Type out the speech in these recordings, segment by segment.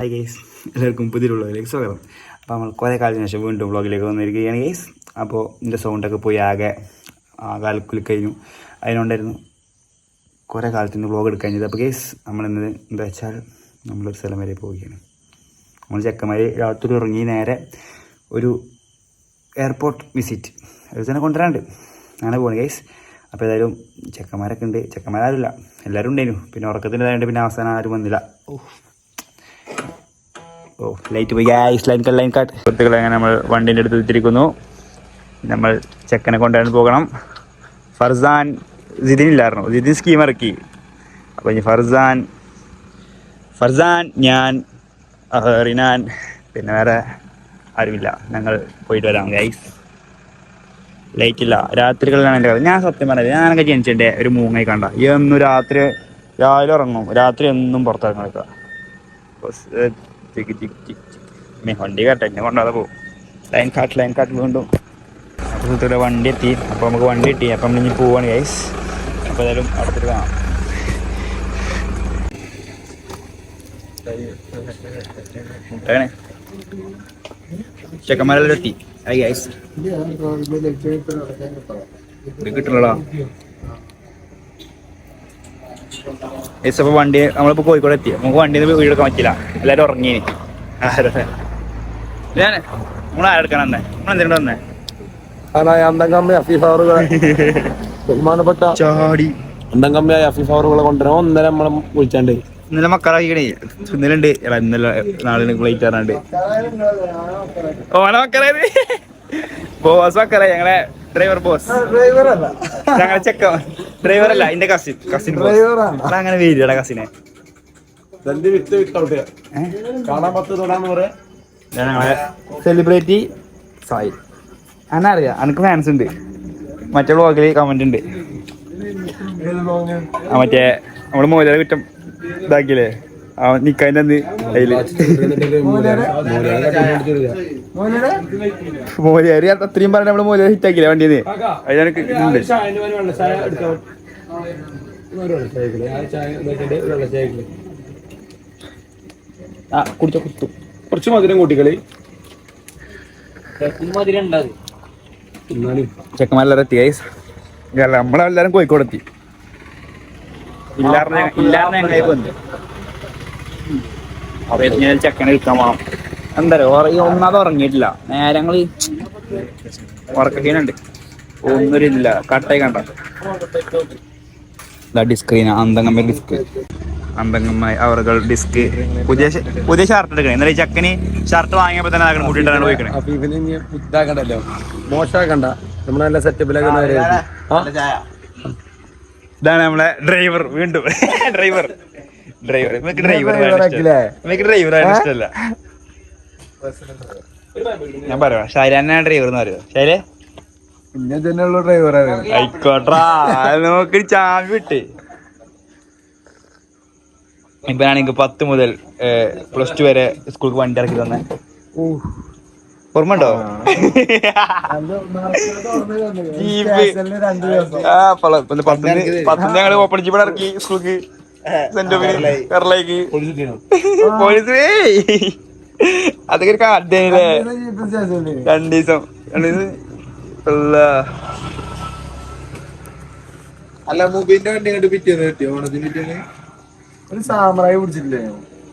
Hi guys എല്ലാവർക്കും പുതിയൊരു വ്ളോഗിലേക്ക് സ്വാഗതം. അപ്പോൾ നമ്മൾ കുറേ കാലത്തിന് ശേഷം വീണ്ടും ബ്ലോഗിലേക്ക് വന്നിരിക്കുകയാണ് ഗൈസ് അപ്പോൾ എന്റെ സൗണ്ടൊക്കെ പോയി ആകെ ആകെ അലക്കുലി കഴിഞ്ഞു. അതിനുണ്ടായിരുന്നു കുറേ കാലത്തിന് വ്ളോഗ് എടുക്കാൻ ചെയ്തത്. അപ്പോൾ ഗൈസ് നമ്മളിന്നത് എന്താ വെച്ചാൽ നമ്മളൊരു സ്ഥലം വരെ പോവുകയാണ്. നമ്മൾ ചെക്കന്മാർ രാത്രി ഇറങ്ങി നേരെ ഒരു എയർപോർട്ട് വിസിറ്റ് അത് തന്നെ കൊണ്ടുവരാണ്ട് അങ്ങനെ പോകണം ഗൈസ് അപ്പോൾ ഏതായാലും ചെക്കന്മാരൊക്കെ ഉണ്ട്. ചെക്കന്മാരാരുമില്ല. എല്ലാവരും ഉണ്ടായിരുന്നു. പിന്നെ ഉറക്കത്തിന്റെതായത് പിന്നെ അവസാനം ആരും വന്നില്ല. ഓ ഓ light line cut line cut സുഹൃത്തുക്കളെ അങ്ങനെ നമ്മൾ വണ്ടീന്റെ അടുത്ത് എത്തിയിരിക്കുന്നു. നമ്മൾ ചെക്കനെ കൊണ്ടുവരാൻ പോകണം. ഫർസാൻ ജിതിൻ ഇല്ലായിരുന്നു ജിതിൻ സ്കീം ഇറക്കി. അപ്പോൾ ഇനി ഫർസാൻ ഫർസാൻ ഞാൻ റിനാൻ പിന്നെ വേറെ ആരുമില്ല. ഞങ്ങൾ പോയിട്ട് വരാം ഗൈസ് ലൈറ്റ് ഇല്ല. രാത്രികളിലാണ് എന്റെ കഥ ഞാൻ സത്യം പറഞ്ഞത് ഞാനൊക്കെ ജനിച്ചിട്ട് ഒരു മൂങ്ങായി കണ്ട. എന്നും രാത്രി രാവിലെ ഉറങ്ങും. രാത്രി എന്നും പുറത്തിറങ്ങി ചിക്ക് ചിക്ക് ചിക്ക് മേ വണ്ടി കാട്ടെ എന്നെ കൊണ്ടാതെ പോകും. ലൈൻ കാട്ട് ലൈൻ കാട്ട് വീണ്ടും. അപ്പോൾ സുഹൃത്തുക്കളെ വണ്ടി എത്തി. അപ്പോൾ നമുക്ക് വണ്ടി കിട്ടി. അപ്പം നമ്മൾ ഇനി പോവാണ് ഗൈസ് അപ്പോൾ ഏതായാലും അടുത്തിട്ട് കാണാം. മുട്ടയാണ്. ചെക്കന്മാരെല്ലാം എത്തി. ഐ ഗൈസ് ഇത് കിട്ടണല്ലോ എസ് അപ്പോൾ വണ്ടി നമ്മളിപ്പോൾ കോഴിക്കോട് എത്തി. നമുക്ക് വണ്ടിയിൽ നിന്ന് വീടെടുക്കാൻ പറ്റില്ല എല്ലാവരും ഉറങ്ങീനി ഞാൻ നമ്മൾ ആരെടുക്കാൻ തന്നെ നമ്മൾ എന്തിനാ തന്നെ അന്തംകമ്മി അഫീഫ് അവറുകളെ ബഹുമാനപ്പെട്ട ചാടി. അന്തംകമ്മിയായ അഫീഫ് അവറുകളെ കൊണ്ടുവരാൻ ഒന്നര നമ്മളെ വിളിച്ചാണ്ട്. ഇന്നലെ മക്കളാക്കിക്കണേ. ഇന്നലെ ഉണ്ട് പ്ലേറ്റ് ബോസ് മക്കളെ ഞങ്ങളെ ഡ്രൈവർ ബോസ് ഡ്രൈവർ അല്ല. ഞങ്ങളെ ചെക്ക ഡ്രൈവർ അല്ല എന്റെ കസിൻ കസിൻ ബോസ് അങ്ങനെ പേരിടാ കസിനെ വിത്ത് വിത്തൗട്ട് കാണാൻ പത്ത് തൊടാന്ന് പറയാ ഞങ്ങളെ സെലിബ്രിറ്റി സായി. അങ്ങനെ അറിയാം എനിക്ക് ഫാൻസ് ഉണ്ട്. മറ്റേ ബ്ലോഗിൽ കമന്റ് ഉണ്ട്. ആ മറ്റേ നമ്മൾ മോലേ കുറ്റം ഇതാക്കിയില്ലേ? ആ നിക്കാൻ അന്ന് അതിൽ. മോലിയാരി അത്രയും പറഞ്ഞ നമ്മൾ മോലേരി ഹിറ്റ് ആക്കില്ല വണ്ടിന്ന് അതിനൊക്കെ ഉണ്ട് ആ കുടിച്ച കുത്തു കുറച്ച് മധുരം കൂട്ടിക്കളി. ചെക്കന്മാരെല്ലാരും എത്തി ഗൈസ് നമ്മളെല്ലാരും കോഴിക്കോട് എത്തി. ഇല്ലാർന്ന ഞങ്ങളെ ഞാൻ ചെക്കനെ എടുക്കാൻ പോണം. എന്താ പറയുക ഒന്നാമത് ഉറങ്ങിയിട്ടില്ല. നേരങ്ങൾ ഉറക്കീനുണ്ട് ഒന്നൊരില്ല കട്ടായി കണ്ട? ഡിസ്ക്രീൻ അന്തങ്ങമ്മ ഡിസ്ക് അന്തങ്ങമ്മ അവറുകൾ ഡിസ്ക് പുതിയ പുതിയ ഷർട്ട് എടുക്കണേ. എന്നാലും ചക്കന് ഷർട്ട് വാങ്ങിയപ്പോ തന്നെ കൂട്ടിയിട്ടാണ് പോയിക്കണേ. അഫീഫിനെ ഇനി ഇതാക്കണ്ടല്ലോ. മോശമാക്കണ്ട. നമ്മളെ നല്ല സെറ്റപ്പിലൊക്കെ? ഇതാണ് നമ്മളെ ഡ്രൈവർ വീണ്ടും. ഡ്രൈവർ ഡ്രൈവർ ഡ്രൈവർ ഡ്രൈവർ ഇഷ്ടമല്ല. ഞാൻ പറയാം ഷൈരാനാണ് ഡ്രൈവർ എന്ന് പറയുമോ ശൈലേ? പിന്നെ തന്നെയുള്ള ഡ്രൈവറാണ് ആയിക്കോട്ടാ നമുക്ക് നോക്കി ചാമ്പി വിട്ട് ഇപ്പനാണെങ്കിൽ പത്ത് മുതൽ പ്ലസ് ടു വരെ സ്കൂൾക്ക് വണ്ടി ഇറക്കി തന്നെ. ഓർമ്മ ഉണ്ടോ പത്തുന്ന് ഞങ്ങൾ ഓപ്പൺ ജീപ്പ് ഇറക്കി സ്കൂൾക്ക് സെന്റ് കേരളയ്ക്ക്. പോലീസ്. അതൊക്കെ ഒരു രണ്ടീസം. രണ്ടു ദിവസം അല്ല മുബീന്റെ വണ്ടി കണ്ട് പിറ്റേന്ന് കിട്ടിയോ? ഓണത്തിന് പിറ്റേന്ന് ഒരു സാമ്രായി പിടിച്ചിട്ടില്ലേ?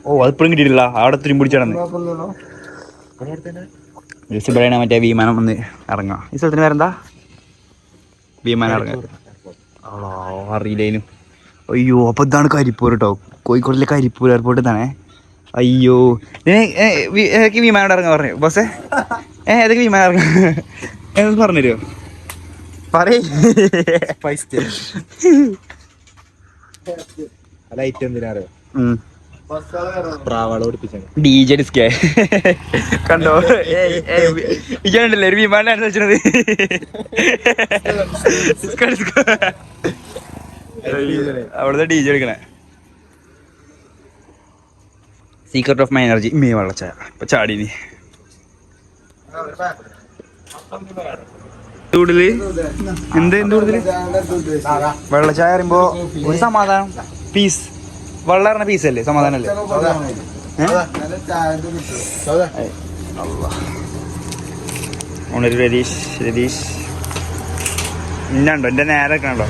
ഓ അതിപ്പോഴും കിട്ടിയിട്ടില്ല. അവിടെ തിരുമ്പി പിടിച്ചാണെന്ന് പറയണ മറ്റേ വിമാനം വന്ന് ഇറങ്ങാം. ഈ സ്ഥലത്തിന് പേരെന്താ? വിമാനം ഇറങ്ങാം അറിയില്ലേനു. അയ്യോ അപ്പൊ ഇതാണ് കരിപ്പൂർ കേട്ടോ കോഴിക്കോടിലെ കരിപ്പൂർ എയർപോർട്ട് ഇതാണേ. അയ്യോ. ഏതൊക്കെ വിമാനം ഇറങ്ങാൻ പറഞ്ഞു. ബോസേ ഏ ഏതൊക്കെ വിമാനം ഇറങ്ങാൻ? പറഞ്ഞുതരുമോ പറയേ. ലൈറ്റ് ഡി ജെ ഡിസ്കേ. കണ്ടോ? ഇജണ്ടല്ലേ ഒരു വിമാനാണ് വെച്ചത്. അവിടുത്തെ ഡി ജെ എടുക്കണേ. സീക്രട്ട് ഓഫ് മൈ എനർജി മീ വെള്ളച്ച ഇപ്പൊ ചാടിനി ചൂടിൽ എന്ത് കൂടുതൽ? വെള്ളച്ചായ പറയുമ്പോ ഒരു സമാധാനം. പീസ് വെള്ളം പറഞ്ഞ പീസ് അല്ലേ? സമാധാനം അല്ലേ നല്ല ചായ കിട്ടും സൗദാ ഉണര് രതീഷ് രതീഷ്. ഇന്നുണ്ടോ എന്റെ നേരെ കണ്ടോ?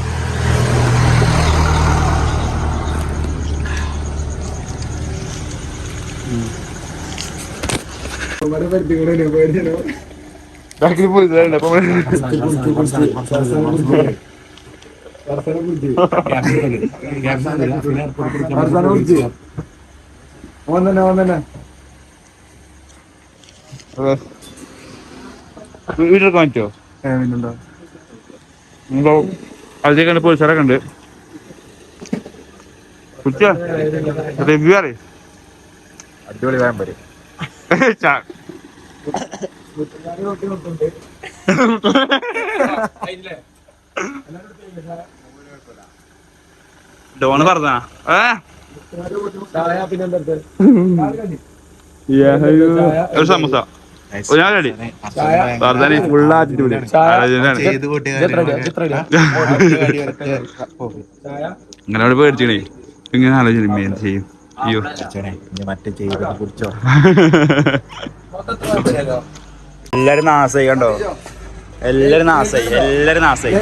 ഓൻ തന്നെ വീട്ടിലൊക്കെ പറ്റുമോ ഇപ്പൊ അതിലേക്ക് പോലീസുകാരൊക്കെ ഉണ്ട് റിവ്യൂ അറിയ അടിപൊളി വേഗം വരും ഡോണ് പറഞ്ഞാ ഒരു സമൂസ ഇങ്ങനെ പേടിച്ചു ഇങ്ങനെ ആലോചന ചെയ്യും അയ്യോ. മറ്റേ ചെയ്തത് കുറിച്ചോ എല്ലാരും നാസായി കണ്ടോ? എല്ലാരും നാസായി എല്ലാരും നാസായി.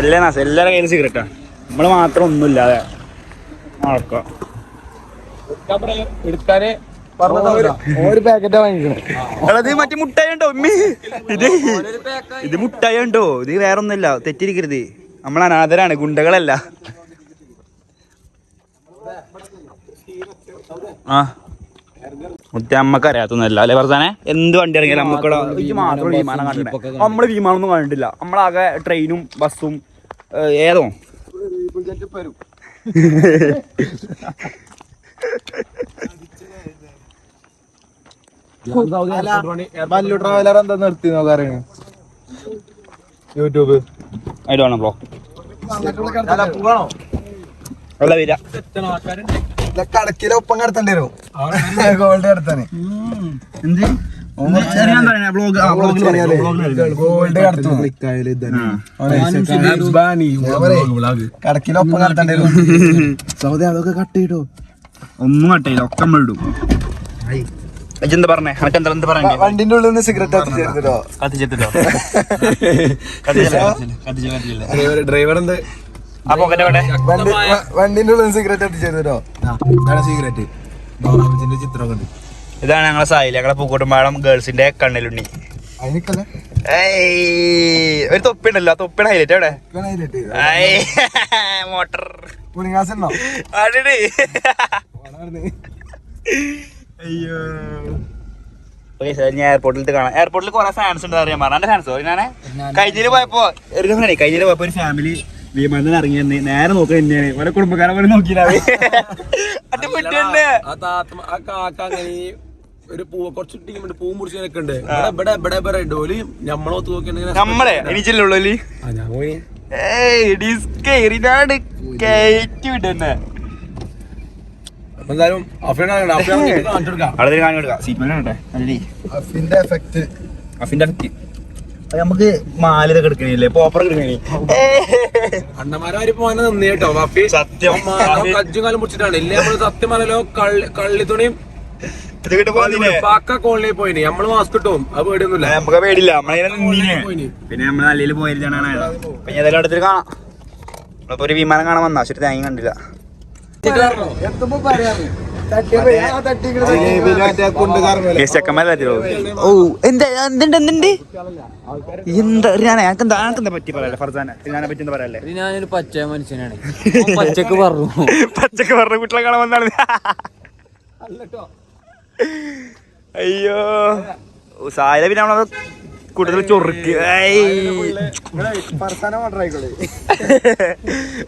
എല്ലാരും നാസായി. എല്ലാരും കയ്യിൽ സിഗരറ്റാ നമ്മൾ മാത്രം ഒന്നുമില്ലാതെ നടക്കാം. എടുക്കാന് ഒരു പാക്കറ്റാ വാങ്ങിക്കണേ ഇത് മറ്റേ മുട്ടായി ഉണ്ടോ ഉമ്മി. ഇത് ഇത് മുട്ടായി ഉണ്ടോ ഇത് വേറെ ഒന്നുമില്ല തെറ്റിരിക്കരുത്. നമ്മൾ അനാഥരാണ് ഗുണ്ടകളല്ല. ആ. മുറ്റ അമ്മയ്ക്ക് അറിയാത്തൊന്നുമല്ല അല്ലെ എന്ത് വണ്ടി ഇറങ്ങിയാലും നമ്മക്കിവിടെ ഇത് മാത്രം വിമാനം കണ്ടിട്ടില്ല നമ്മൾ വിമാനമൊന്നും കണ്ടിട്ടില്ല. നമ്മളാകെ ട്രെയിനും ബസ്സും ഏതോ? മല്ലു ട്രാവലർ എന്താ നിർത്തി നോക്കാറിയ യൂട്യൂബ് അതിലാണോ അല്ല വരിക. കടക്കിലെ ഒപ്പം കടത്തേണ്ടി വരും. ഗോൾഡ് കടത്താന്. ഗോൾഡ് കടത്തും കടക്കിലെ ഒപ്പം കടത്തേണ്ടി വരും. സൗദി അതൊക്കെ കട്ട് ചെയ്തോ? ഒന്നും കട്ടയില്ല ഒക്കെ നമ്മൾ ഇടും. എന്താ പറഞ്ഞേ? അനക്ക് എന്താ പറഞ്ഞേ വണ്ടിന്റെ ഉള്ളിൽ നിന്ന് സിഗരറ്റ് കത്തിച്ചെടുത്തിട്ടോ കത്തിച്ചെത്തിട്ടോ ഡ്രൈവർ എന്ത്? ആ ഇവിടെ വണ്ടിന്റെ ഉള്ളിൽ സിഗരറ്റ് അടിച്ചോ സിഗരറ്റ് ചിത്രമൊക്കെ ഉണ്ട് ഇതാണ് ഞങ്ങളെ സായി ഞങ്ങളെ പൂക്കോട്ടുംപാടം ഗേൾസിന്റെ കണ്ണിലുണ്ണി. ഒരു തൊപ്പി ഉണ്ടല്ലോ തൊപ്പിയുടെ ഹൈലൈറ്റ് അവിടെ മോട്ടർ. പുളിങ്ങാസ് ഉണ്ടോ അടിടി അയ്യോ. ഞാൻ എയർപോർട്ടിൽ കാണാം. എയർപോർട്ടിൽ കുറെ ഫാൻസ് ഉണ്ട് അറിയാൻ പറഞ്ഞ. ഫാൻസ് ഞാനെ കഴിഞ്ഞിൽ പോയപ്പോ ഒരു കഴിഞ്ഞിൽ പോയപ്പോ ഒരു ഫാമിലി വിമാനത്തിൽ ഇറങ്ങി നേരെ നോക്കുക തന്നെയാണ് ഓരോ കുടുംബക്കാരെ പോലെ നോക്കിയില്ല ഒരു പൂ കുറച്ച് ടീമുണ്ട് പൂ മുറിച്ച് നിൽക്കണ്ട് ഇവിടെ ഇവിടെ ഇവിടെ ഡോലി നമ്മളൊത്ത് നോക്കിയാണെങ്കിൽ നമ്മളെ എനിച്ചല്ലേ എന്തായാലും അഫിന്റെ എഫക്ട് അഫിന്റെ അടുത്ത് നമുക്ക് മാല ഇതൊക്കെ എടുക്കണില്ലേ? പോപ്പർ എടുക്കണേ അണ്ണന്മാരെ പോകാൻ നന്ദി കേട്ടോ വഫി സത്യം. കജ്ജും കാലം മുറിച്ചിട്ടാണ്. ഇല്ലേ നമ്മൾ സത്യം പറയലോ കള്ളി കള്ളിത്തുണിയും ഇത് കിട്ടും പാക്ക കോളനിയിൽ പോയിന്. നമ്മൾ മാസ്ക് കിട്ടും അത് പേടിയൊന്നുമില്ല. നമുക്ക് പേടില്ല. പിന്നെ പിന്നെ ഏതായാലും അടുത്തൊരു കാണാം. നമ്മളിപ്പോ ഒരു വിമാനം കാണാൻ വന്നാ. ശരി തേങ്ങ കണ്ടില്ല. എത്തുമ്പോ പറയാറ് ചെക്കന്മാരോ ഓ എന്താ എന്തുണ്ട് എന്തുണ്ട്? എന്താ ഞാൻ ഞങ്ങൾക്ക് എന്താ ഞങ്ങൾക്ക് എന്താ പറ്റി പറയല്ലേ ഫർസാനെ? ഞാനെ പറ്റി എന്താ പറയല്ലേ ഞാനൊരു പച്ച മനുഷ്യനാണ്. പച്ചക്ക് പറഞ്ഞു. പച്ചക്ക് പറഞ്ഞ കുട്ടികളെ കാണാൻ വന്നാണ്. അയ്യോ. സായ പിന്നെ നമ്മളെ കൂടുതൽ ചൊറുക്ക്.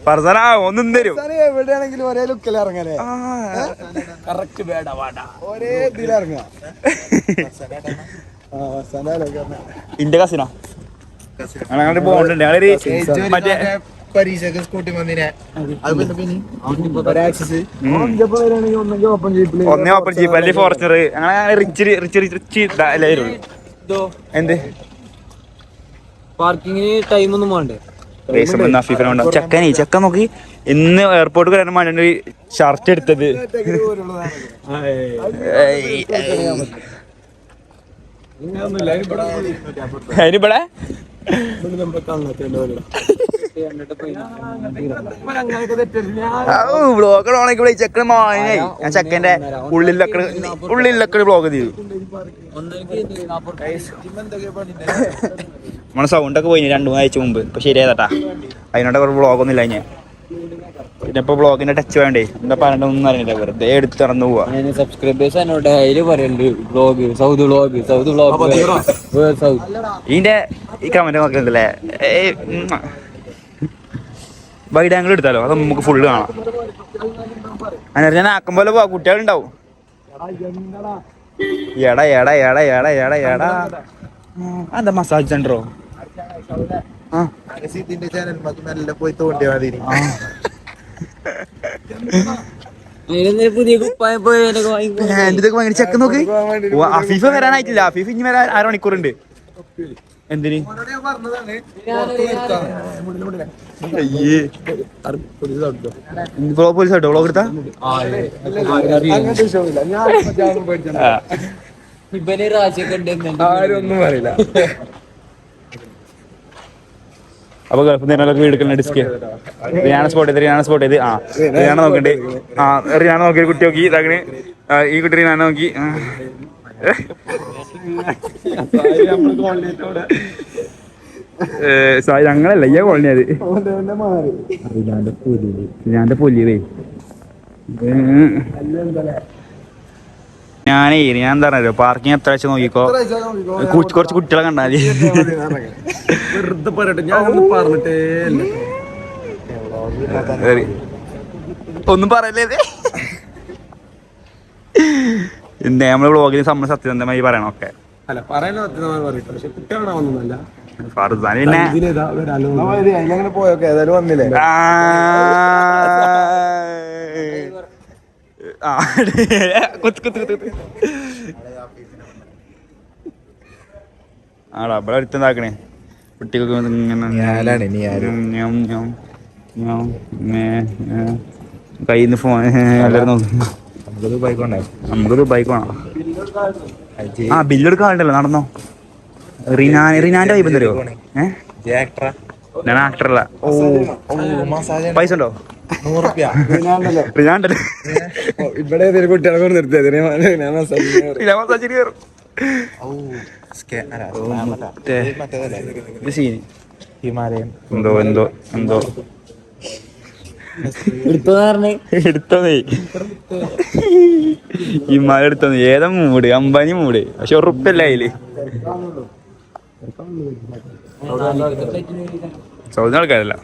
ഫർസാന ഒന്നും തരും എവിടെയാണെങ്കിലും ഒരേ ലുക്കിൽ ഇറങ്ങാനേ ആ. കറക്റ്റ് വേട വാട. ഒരേ ഇതിൽ ഇറങ്ങാം. ആ, അവസാനം ഇന്റെ കസിനാ ഞങ്ങളുടെ ഞങ്ങളൊരു മറ്റേ പരീക്ഷക്ക് സ്കൂട്ടി വന്നിനെ. അത് പിന്നെ പിന്നെ ഒരാക്സസ്. ഓപ്പൺ ജീപ്പിൽ ഒന്നേ ഓപ്പൺ ജീപ്പ് അല്ലെങ്കിൽ ഫോർച്ചുനർ അങ്ങനെ റിച്ച് റിച്ച് റിച്ച് റിച്ച് എന്ത്? പാർക്കിങ്ങിന് ടൈം ഒന്നും വേണ്ടേ ചെക്കനെ ചെക്കൻ നോക്കി ഇന്ന് എയർപോർട്ട് വരാൻ വേണ്ടി ഷർട്ട് എടുത്തത്. അതിനിവിടെ? ബ്ലോഗ് ഓണാക്കി വിളി ചെക്കന് ഞാൻ ചെക്കന്റെ ഉള്ളിലൊക്കെ ഉള്ളിലൊക്കെ ബ്ലോഗ് ചെയ്തു നമ്മളെ സൗണ്ടൊക്കെ പോയി രണ്ടു മൂന്ന് ആഴ്ച മുമ്പ്. ഇപ്പൊ ശരിയാതാട്ടാ അതിനോട് കുറെ ബ്ലോഗൊന്നും ഇല്ല ഞാൻ പിന്നെ ഇപ്പൊ ബ്ലോഗിന്റെ ടച്ച് വേണ്ടേ? എന്താ പറയണ്ടൊന്നും അറിയില്ല വെറുതെ എടുത്ത് നടന്നു പോവാ. സബ്സ്ക്രൈബേഴ്സ് എന്നോട് ഡെയിലി പറയുന്നുണ്ട് സൗദ് സൗദ് വ്ളോഗ് സൗദ് ഇതിന്റെ ഈ കമന്റ് നോക്കുന്നുണ്ടല്ലേ വൈഡ് ആംഗിൾ എടുത്താലോ? അത് നമുക്ക് ഫുള്ള് കാണാം. അങ്ങനെ ഞാൻ ആക്കും പോലെ പോവാ. കുട്ടികളുണ്ടാവും. എടാ എടാ എടാ എടാ എടാ എടാ. ഉം, മസാജ് സെന്ററോ ചെക്ക് നോക്ക്. അഫീഫ വരാനായിട്ടില്ല. അഫീഫ് ഇനി വരാൻ അരമണിക്കൂറുണ്ട് എന്തിന്? പോലീസ് വ്ളോഗ് എടുത്താ. ഇവന് പറയില്ല അപ്പൊ ഗൾഫിൽ നിന്ന് എടുക്കുന്ന ഡിസ്ക്. റിയാണ സ്പോട്ട് ചെയ്ത് റിയാണ സ്പോട്ട് ചെയ്ത്. ആ റിയാണ നോക്കണ്ടേ. ആ റിയാണ നോക്കി കുട്ടി നോക്കി. ഇതാകണേ ഈ കുട്ടി റിയാണ നോക്കി. സായി ഞങ്ങളല്ല ഈ കോളനി അത് റിയാന്റെ പുലിയേ. ഞാനേ ഞാൻ എന്താ പറയുക പാർക്കിംഗ് എത്ര വെച്ച് നോക്കിക്കോ? കുറച്ച് കുട്ടികളെ കണ്ടാൽ. വെറുതെ പറയട്ടെ ഞാൻ പറഞ്ഞിട്ടേ. ഒന്നും പറയല്ലേ ഇത്? നമ്മൾ നമ്മൾ വ്ളോഗിൽ നമ്മൾ സത്യസന്ധമായി പറയണം ഒക്കെ. അല്ല പറയട്ടെ. പക്ഷെ പിന്നെ പോയൊക്കെ? ഏതായാലും വന്നില്ലേ? ആ. കുത്ത് കുത്ത് കുത്ത്. ആടാ ഇവിടെ അടുത്തുണ്ടാക്കണേ കുട്ടികൾക്ക് ഇങ്ങനെ കയ്യിൽ നിന്ന് ഫോൺ എല്ലാവരും നോക്കും. നമുക്ക് ബൈക്ക് കൊണ്ടേ നമുക്കൊരു ബൈക്ക് വേണം. ആ ബില്ലെടുക്കാൻ വേണ്ടല്ലോ നടന്നോ? റിനാ റിനാന്റെ വൈബ് എന്തോ ഏഹ് ഞാൻ ആക്ടറല്ല ഓ മസാജ് പൈസ ഉണ്ടോ? റിനാണ്ടല്ലേ? ഇവിടെ കുട്ടികളെ കൊണ്ട് നിർത്തിയത് ഞാൻ മസാജ് കയറും ഹിമാലയൻ എന്തോ എന്തോ എന്തോ. എടുത്തോന്നേ ഈ മഴ എടുത്തോന്ന് ഏതാ മൂട്? അമ്പാനി മൂട്. പക്ഷെ ഉറപ്പല്ല അതിൽ? സൗദി ആൾക്കാരല്ല.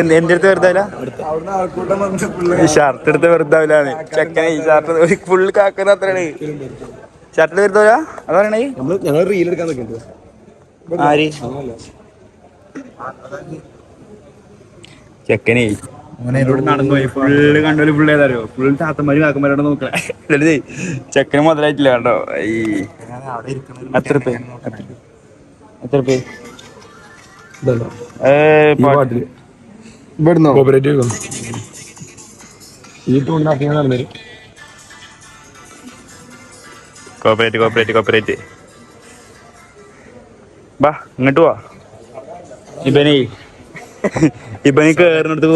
എന്റെ അടുത്ത് വെറുതെ ഷർട്ട് എടുത്ത് വെറുതെ ചെക്കനെ ഈ ഷർട്ട് ഫുള്ള് കാക്കുന്ന അത്രയാണ്. ഷർട്ട് വെറുതെ അതാണ് പറയണേ നമ്മൾ ഞങ്ങൾ റീൽ എടുക്കാൻ നിൽക്കുന്നുണ്ട് ആര്? ചെക്കനെ. ഫുള്ള് കാക്കന്മാരോട് നോക്കണേ. എന്നിട്ട് ചെക്കന് മുതലായിട്ടില്ല കണ്ടോ ഈ എത്ര പേ എത്ര പേ ഇവിടുന്നോ? കോപ്പറേറ്റീവ് ഈ കോപ്പറേറ്റ് കോപ്പറേറ്റ് കോപ്പറേറ്റ്. ബാ ഇങ്ങോട്ട് വാ. ഇബനി. ഇബനി കേറിനടുത്ത്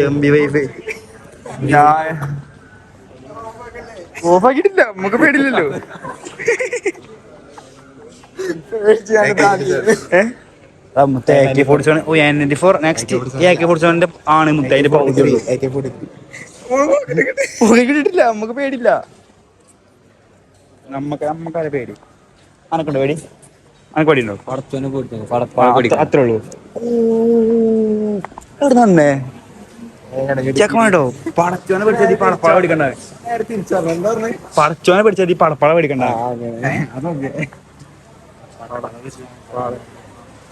എം ഓഫാക്കിട്ടില്ല നമുക്ക് പേടില്ലല്ലോ നെക്സ്റ്റ് എ കെ ഫോർട്ടി ആണ് മുത്ത അതിന്റെ പകുതി നമുക്ക് പേടില്ല നമ്മക്ക് നമ്മക്കാരെ പേടി. അനക്കുണ്ടോ പേടി? അനക്ക് പേടിയുണ്ടോ പടച്ചോനെ പോയിട്ട് ആ, അത്ര- അത്രേ ഉള്ളൂ. എവിടെ നന്നേ ചെക്കമാട്ടോ പടച്ചോനെ പിടിച്ചത് ഈ പേടിക്കണ്ട. പടച്ചോനെ പിടിച്ചത് ഈ പടപ്പാള പേടിക്കണ്ട.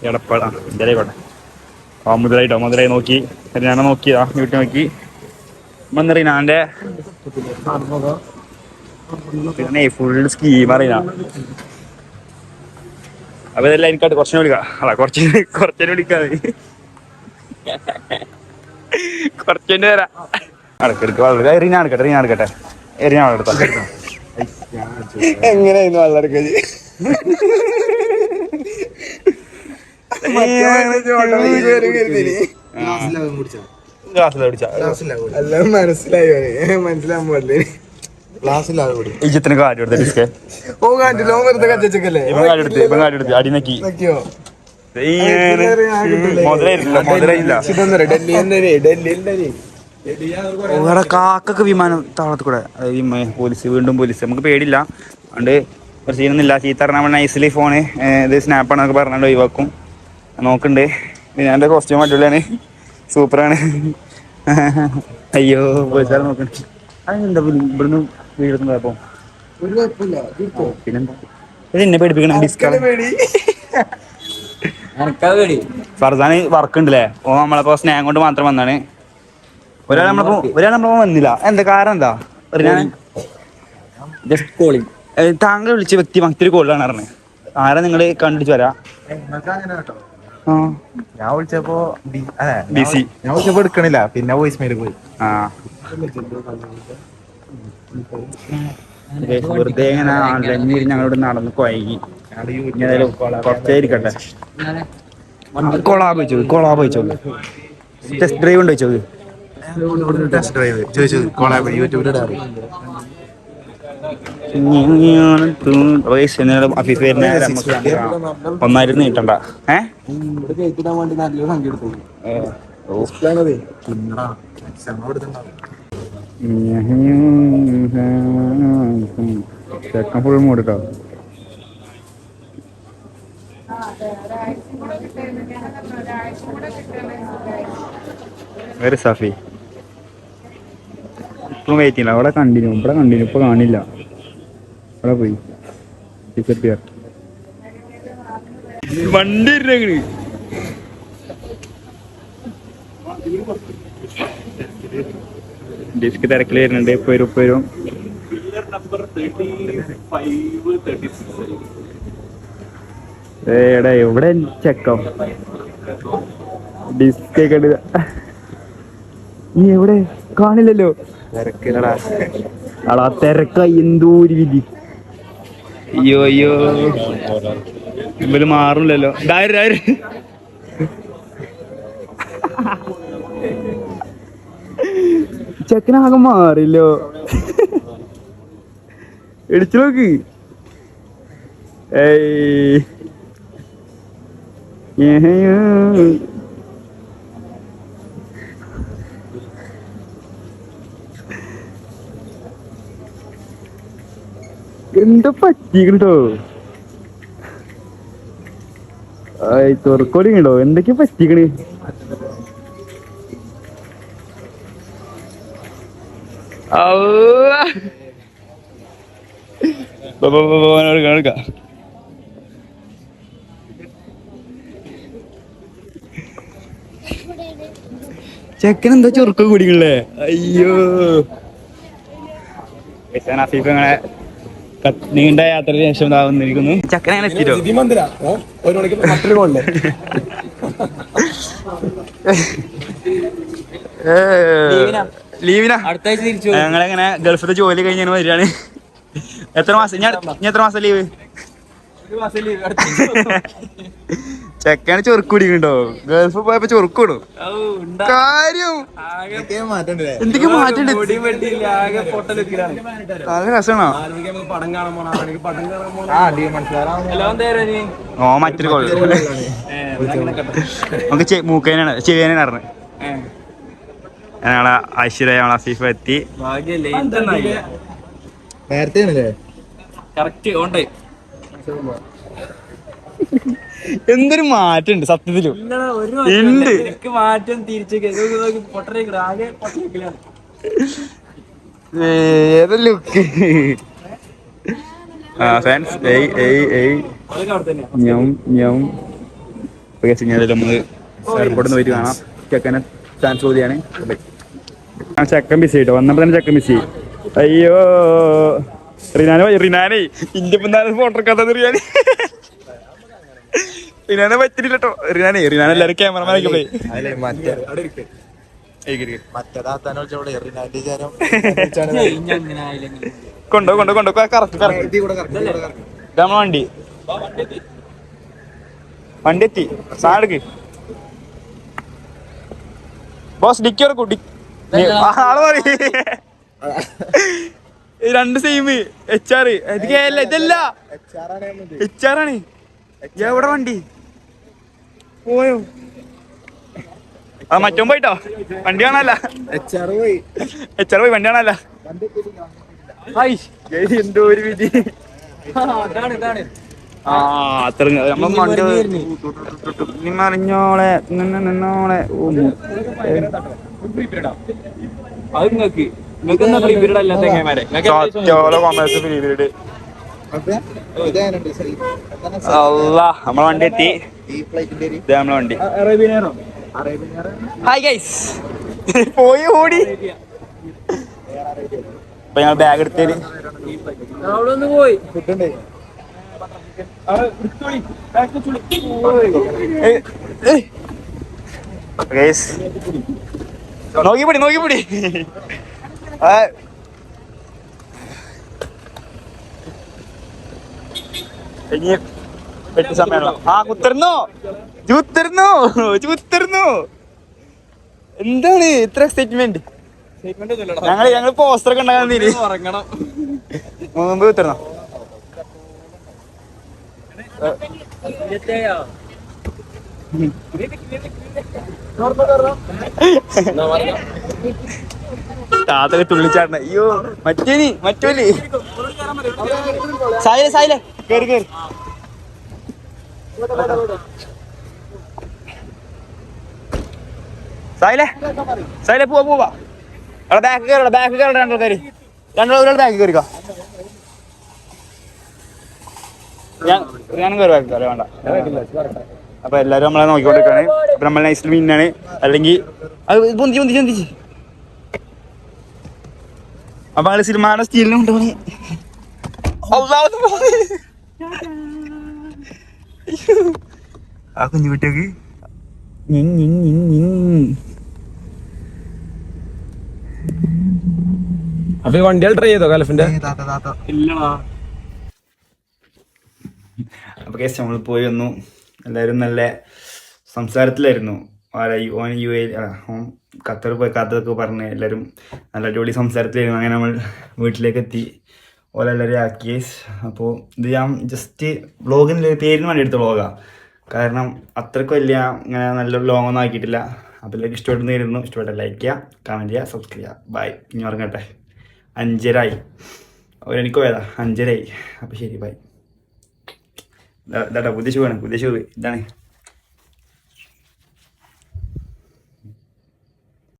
എടപ്പട ഇതേക്കോട്ടെ ആ മുതലായിട്ടോ മുതലായി നോക്കി. ഞാൻ നോക്കിയതാ വീട്ടിൽ നോക്കി. ഞാന്റെ പിന്നെ ഫുൾ സ്കീം അറിയാം അപ്പൊ ഇതെല്ലാം എനിക്കായിട്ട് കുറച്ചു വിളിക്കാം അല്ല കുറച്ച് കുറച്ചു വിളിക്കാതെ കുറച്ചു തരാം അടക്കെടുക്ക് വളരെ എറിഞ്ഞാ എടുക്കട്ടെ എറിഞ്ഞ എടുക്കട്ടെ എറിഞ്ഞാ എടുത്ത. എങ്ങനെയായിരുന്നു വെള്ളെടുക്കൽ അല്ല മനസ്സിലായി ക്ലാസ്സിലാകെ കൂടി എടുത്ത ഡിസ്കേ. ഓ കണ്ടില്ല ഓൻ വെറുതെ കച്ചക്കല്ലേ ഇവൻ കാര്യം എടുത്ത് ഇവൻ കാര്യം എടുത്ത്. അടി നക്കി. നോക്കിയോ? മുതലായില്ല മുതലായില്ല വേറെ കാക്കൊക്കെ വിമാനം താളത്ത് കൂടെ പോലീസ് വീണ്ടും പോലീസ്. നമുക്ക് പേടില്ല അതുകൊണ്ട് ഒരു സീനൊന്നുമില്ല. ചീത്ത പറഞ്ഞാൽ നൈസിലി ഫോണ് ഇത് സ്നാപ്പാണെന്നൊക്കെ പറഞ്ഞാൽ ഒഴിവാക്കും. നോക്കുന്നുണ്ട് പിന്നെ എന്റെ കോസ്റ്റ്യൂം അടിപൊളിയാണ്. സൂപ്പറാണ്. അയ്യോ പോലീസുകാരെ നോക്കണ്ട. അതെന്താ ഇവിടുന്ന് വീടുന്ന് കുഴപ്പമില്ല. പിന്നെന്താ ഇത് എന്നെ പേടിപ്പിക്കണം ഡിസ്കൗണ്ട് ഫർസാന് വർക്ക് ഉണ്ടല്ലേ ഓ നമ്മളിപ്പോ സ്നേഹം കൊണ്ട് മാത്രം വന്നാണ്. ഒരാൾ നമ്മളിപ്പോ ഒരാൾ നമ്മളിപ്പോ വന്നില്ല. എന്താ കാരണം എന്താ? ജസ്റ്റ് കോളിംഗ് താങ്കൾ വിളിച്ച വ്യക്തി മറ്റൊരു കോളിലാണ് അറിഞ്ഞത് ആരാ നിങ്ങൾ കണ്ടിട്ട് വരാ? ഞാൻ വിളിച്ചപ്പോ ബിസി ഞാൻ വിളിച്ചപ്പോ എടുക്കണില്ല. പിന്നെ വോയിസ് മെയിൽ പോയി. ആ. വെറുതെ ഇങ്ങനെ ആൺലൈനിൽ ഞങ്ങളിവിടെ നടന്ന് കൊയങ്ങി. കൊറച്ചേരിക്കട്ടെ ഏതായാലും കുറച്ചേ ഇരിക്കട്ടെ കൊളാബ് വെച്ചോ കൊളാബ് വെച്ചോ ടെസ്റ്റ് ഡ്രൈവ് ഉണ്ട് വെച്ചോ ടെസ്റ്റ് ഡ്രൈവ് ചോദിച്ചു കോളാബ് വരുന്ന ഒന്നായിരുന്നു നീട്ടണ്ട. ഏ? ചെക്കൻ ഫുൾ മൂട് കേട്ടോ വേറെ സഫി. ഇപ്പം വെയിറ്റ് ചെയ്യില്ല അവിടെ കണ്ടിന്യൂ ഇവിടെ കണ്ടിന്യൂ ഇപ്പൊ കാണില്ല. അവിടെ പോയി. ഡിസപ്പിയർ വണ്ടി ഇരുന്നേക്കണ് ഡിസ്ക് തിരക്കിൽ വരുന്നുണ്ട് ഇപ്പൊ വരും ഇപ്പൊ വരും. ഏടാ എവിടെ ചെക്കോ? ഡിസ്ക് ഒക്കെ നീ എവിടെ? കാണില്ലല്ലോ. അളാ അടാ തിരക്ക എന്തോ ഒരു വിധി അയ്യോ അയ്യോ. ഇവർ മാറില്ലല്ലോ ഡയറി ഡയറി ചെക്കനാകെ മാറില്ലോ. ഇടിച്ചു നോക്ക്. ഏയ്. എന്താ തുറക്കോടി ഉണ്ടോ എന്തൊക്കെയാ പറ്റിക്കണ് അവനോട് കാണിക്കാം. ചെക്കൻ എന്താ ചൊറുക്ക കുടിക്കണല്ലേ അയ്യോ. അസീഫ് ഇങ്ങനെ നീണ്ട യാത്രയ്ക്ക് ശേഷം ഇതാവുന്നിരിക്കുന്നു വന്നിരിക്കുന്നു. ചക്കൻ അങ്ങനെ എത്തിയോ ലീവിനാ? അടുത്ത ആഴ്ച തിരിച്ചു ഞങ്ങളെങ്ങനെ ഗൾഫിൽ ജോലി കഴിഞ്ഞു വരികയാണ്. എത്ര മാസം? ഞാൻ ഞാൻ എത്ര മാസം ലീവ്? ചെക്കാണ് ചൊറുക്ക് കുടിക്കണ്ടോ ഗൾഫ് പോയപ്പോ ചൊറുക്ക് വിടും കാര്യം. എന്തൊക്കെ മാറ്റണ്ട് നല്ല രസമാണോ? ഓ മറ്റൊരു നമുക്ക് മൂക്കേനാണ് ചെയ്യാനാണ് പറഞ്ഞത് ഞങ്ങളെ ഐശ്വര്യ ഞങ്ങളെ അസീഫ് എത്തി. നേരത്തെ എന്തൊരു മാറ്റമുണ്ട് സത്യത്തിലും. ഉണ്ട്. മാറ്റം തിരിച്ചു ലുക്ക്? ആ ഫാൻസ് ഏയ് ഏയ് ഏയ്. ഞം ഞം എയർപോർട്ടിൽ നിന്ന് പോയിട്ട് കാണാം. ചെക്കനെ ചാൻസ് ചോദ്യാണ് ആ ചെക്കൻ ബിസി കേട്ടോ വന്നപ്പോ തന്നെ ചെക്കൻ ബിസി അയ്യോ. റിനാനെ പോയി റിനാനെ ഇന്റെ പിന്നാലെ ഫോട്ടോ എടുക്കാത്തത് റിയാനെ. റിനാനെ പറ്റില്ല കേട്ടോ റിനാനെ റിനാൻ എറിനാന്റെ വിചാരം കൊണ്ടോ കൊണ്ടോ കൊണ്ടോ. കറക്റ്റ് കറക്റ്റ് ഇതിൽ കൂടെ കറക്റ്റ്, ഇതിൽ കൂടെ കറക്റ്റ്. ഇതാ നമ്മളെ വണ്ടി. വണ്ടി എത്തി. സാധനം ബോസ് ഡിക്കി ഇറക്കൂ ഡി ആൾ രണ്ട് സെയിം എച്ച് ആർ ഇത് കേരള ഇതല്ല. എച്ച് ആർ ആണ്. എവിടെ വണ്ടി? പോയോ? ആ മറ്റോ പോയിട്ടോ? വണ്ടി കാണാല്ല എച്ച് ആർ പോയി. എച്ച് ആർ പോയി വണ്ടി കാണാല്ല എന്തോ ഒരു വിധി. ആ അത്ര നമ്മ മണ്ടി നീ മറിഞ്ഞോളെ നിന്ന് നിന്നോളെ ഓ, മു- അത് നിങ്ങക്ക് നിങ്ങൾക്ക് എന്താ ഫ്രീ പീരീഡ് ക്യാമറ സത്യോലെ കൊമേഴ്സ് ഫ്രീ പീരീഡ്? അല്ല നമ്മളെ വണ്ടി എത്തി. നമ്മളെ വണ്ടി. ഹായ് ഗൈസ് പോയി ഓടി. അപ്പൊ ഞങ്ങൾ ബാഗ് എടുത്തേര് അവിടെ ഒന്ന് പോയി. ഗൈസ് നോക്കി പിടി നോക്കി പിടി ആ. ഇനി വെട്ടി സമയമാണല്ലോ. ആ കുത്തിരുന്നു ചുത്തിരുന്നു ചുത്തിരുന്നു എന്താണ് ഇത്ര എക്സൈറ്റ്മെന്റ് ഞങ്ങൾ ഞങ്ങൾ പോസ്റ്റർ ഒക്കെ ഉണ്ടാകാൻ മുമ്പ് കുത്തിരുന്നോ താത്തൊക്കെ തുള്ളിച്ചാടണ അയ്യോ മറ്റേനി മറ്റോലി. സായിലെ സായിലെ കേറി കേറി. സായിലെ സായിലെ പോവാ പോവാ. അവിടെ ബാക്ക് കയറടാ ബാക്ക് കയറടാ രണ്ടോ കയറി രണ്ടോ ഒരാൾ ബാക്ക് കയറിക്കോ. ഞാൻ ഞാനും കയറി ബാക്ക് കയറി വേണ്ട. അപ്പൊ എല്ലാരും നമ്മളെ നോക്കിക്കൊണ്ടിരിക്കാണ്. അപ്പൊ നമ്മൾ നൈസിൽ മീനാണ് അല്ലെങ്കിൽ അത് പൊന്തി പൊന്തി പൊന്തിച്ച് അപ്പൊ ആൾ സിനിമാടെ സ്റ്റീലിനും കൊണ്ടുപോണേ ഒന്നാമത് പോണേ. ആ കുഞ്ഞു കുട്ടിയൊക്കെ. അപ്പൊ വണ്ടികൾ ട്രൈ ചെയ്തോ കലഫിന്റെ ഇല്ലടാ. അപ്പോൾ കേസ് നമ്മൾ പോയി വന്നു. എല്ലാവരും നല്ല സംസാരത്തിലായിരുന്നു. ഓൻ യു എ ഖത്തർ പോയി ഖത്തറൊക്കെ പറഞ്ഞ് എല്ലാവരും നല്ല അടിപൊളി സംസാരത്തിലായിരുന്നു. അങ്ങനെ നമ്മൾ വീട്ടിലേക്ക് എത്തി ഓല എല്ലാവരും ആക്കി. അപ്പോൾ ഇത് ഞാൻ ജസ്റ്റ് വ്ളോഗിന്റെ പേരിന് വേണ്ടി എടുത്ത വ്ളോഗാണ് കാരണം അത്രയ്ക്ക് വലിയ ഇങ്ങനെ നല്ല ലോങ് ഒന്നും ആക്കിയിട്ടില്ല. അപ്പോൾ എല്ലാവർക്കും ഇഷ്ടപ്പെട്ടെന്ന് ഇഷ്ടപ്പെട്ട ലൈക്ക് ചെയ്യുക കമന്റ് ചെയ്യുക സബ്സ്ക്രൈബ് ചെയ്യുക ബൈ ഇനി ഉറങ്ങട്ടെ. അഞ്ചരായി ഒരെനിക്ക് പോയതാ. അഞ്ചരായി അപ്പോൾ ശരി ബൈ ഇതാട്ടോ ആണ് പുതിയ ഇതാണ്.